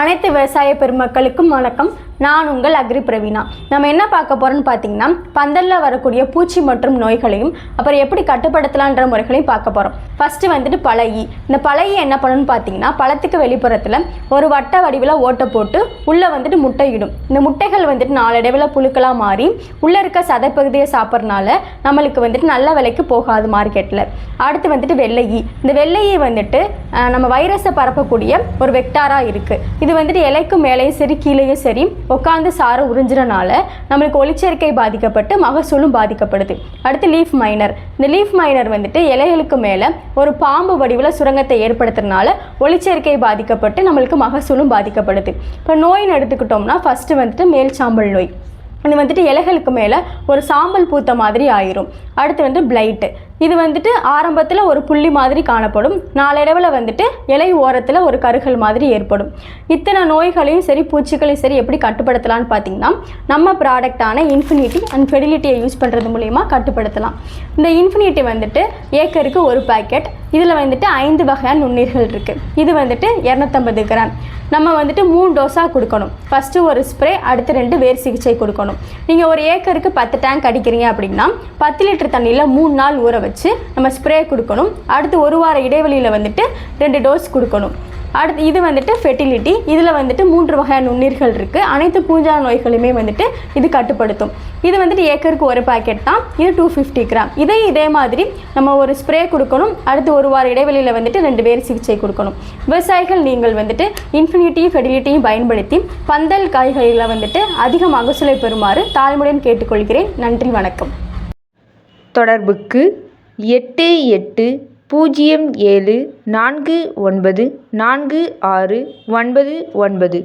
அனைத்து விவசாய பெருமக்களுக்கும் வணக்கம். நான் உங்கள் அக்ரி பிரவீனா நம்ம என்ன பார்க்க போகிறோம்னு பார்த்தீங்கன்னா பந்தலில் வரக்கூடிய பூச்சி மற்றும் நோய்களையும் அப்புறம் எப்படி கட்டுப்படுத்தலான்ற முறைகளையும் பார்க்க போகிறோம் ஃபஸ்ட்டு வந்துட்டு பழகி. இந்த பழகி என்ன பண்ணணும்னு பார்த்தீங்கன்னா பழத்துக்கு வெளிப்புறத்தில் ஒரு வட்ட வடிவில் ஓட்டை போட்டு உள்ளே வந்துட்டு முட்டையிடும். இந்த முட்டைகள் வந்துட்டு நாளடைவில் புழுக்களாக மாறி உள்ளே இருக்க சதைப்பகுதியை சாப்பிட்றனால நம்மளுக்கு வந்துட்டு நல்ல விலைக்கு போகாது மார்க்கெட்டில் அடுத்து வந்துட்டு வெள்ளையி இந்த வெள்ளையை வந்துட்டு நம்ம வைரஸை பரப்பக்கூடிய ஒரு வெக்டாராக இருக்குது இது வந்துட்டு இலைக்கும் மேலேயும் சரி கீழேயும் சரி உட்காந்து சாரை உறிஞ்சுறனால நம்மளுக்கு ஒளிச்சேர்க்கை பாதிக்கப்பட்டு மகசூலும் பாதிக்கப்படுது. அடுத்து லீஃப் மைனர் இந்த லீஃப் மைனர் வந்துட்டு இலைகளுக்கு மேலே ஒரு பாம்பு வடிவில் சுரங்கத்தை ஏற்படுத்துறதுனால ஒளிச்சேர்க்கை பாதிக்கப்பட்டு நம்மளுக்கு மகசூலும் பாதிக்கப்படுது. இப்போ நோயின்னு எடுத்துக்கிட்டோம்னா ஃபஸ்ட்டு வந்துட்டு மேல் சாம்பல் நோய். இது வந்துட்டு இலைகளுக்கு மேலே ஒரு சாம்பல் பூத்த மாதிரி ஆயிரும். அடுத்து வந்து பிளைட்டு இது வந்துட்டு ஆரம்பத்தில் ஒரு புள்ளி மாதிரி காணப்படும். நாளடைவில் வந்துட்டு இலை ஓரத்தில் ஒரு கருகள் மாதிரி ஏற்படும். இத்தனை நோய்களையும் சரி பூச்சிகளையும் சரி எப்படி கட்டுப்படுத்தலாம்னு பார்த்தீங்கன்னா நம்ம ப்ராடக்டான இன்ஃபினிட்டி அண்ட் ஃபெடிலிட்டியை யூஸ் பண்ணுறது மூலிமா கட்டுப்படுத்தலாம். இந்த இன்ஃபினிட்டி வந்துட்டு ஏக்கருக்கு ஒரு பாக்கெட் இதில் வந்துட்டு ஐந்து வகையான நுண்ணீர்கள் இருக்குது இது வந்துட்டு இரநூத்தம்பது கிராம். நம்ம வந்துட்டு மூணு டோஸாக கொடுக்கணும். ஃபஸ்ட்டு ஒரு ஸ்ப்ரே அடுத்து ரெண்டு வேர் சிகிச்சை கொடுக்கணும். நீங்கள் ஒரு ஏக்கருக்கு பத்து டேங்க் அடிக்கிறீங்க அப்படின்னா பத்து லிட்டர் தண்ணியில் மூணு நாள் ஊற வச்சு வச்சு நம்ம ஸ்ப்ரே கொடுக்கணும். அடுத்து ஒரு வார இடைவெளியில் வந்துட்டு ரெண்டு டோஸ் கொடுக்கணும். அடுத்து இது வந்துட்டு ஃபெர்டிலிட்டி இதில் வந்துட்டு மூன்று வகையான நுண்ணீர்கள் இருக்குது அனைத்து பூஞ்சா நோய்களுமே வந்துட்டு இது கட்டுப்படுத்தும். இது வந்துட்டு ஏக்கருக்கு ஒரு பாக்கெட் தான். இது டூ ஃபிஃப்டி கிராம் இதே இதே மாதிரி நம்ம ஒரு ஸ்ப்ரே கொடுக்கணும். அடுத்து ஒரு வார இடைவெளியில் வந்துட்டு ரெண்டு பேர் சிகிச்சை கொடுக்கணும். விவசாயிகள் நீங்கள் வந்துட்டு இன்ஃபினிட்டியும் ஃபெர்டிலிட்டியும் பயன்படுத்தி பந்தல் காய்கறிகளை வந்துட்டு அதிக மகசூலை பெறுமாறு தாழ்மையுடன் கேட்டுக்கொள்கிறேன். நன்றி வணக்கம். தொடர்புக்கு எட்டு எட்டு பூஜ்ஜியம் ஏழு நான்கு ஒன்பது நான்கு ஆறு ஒன்பது ஒன்பது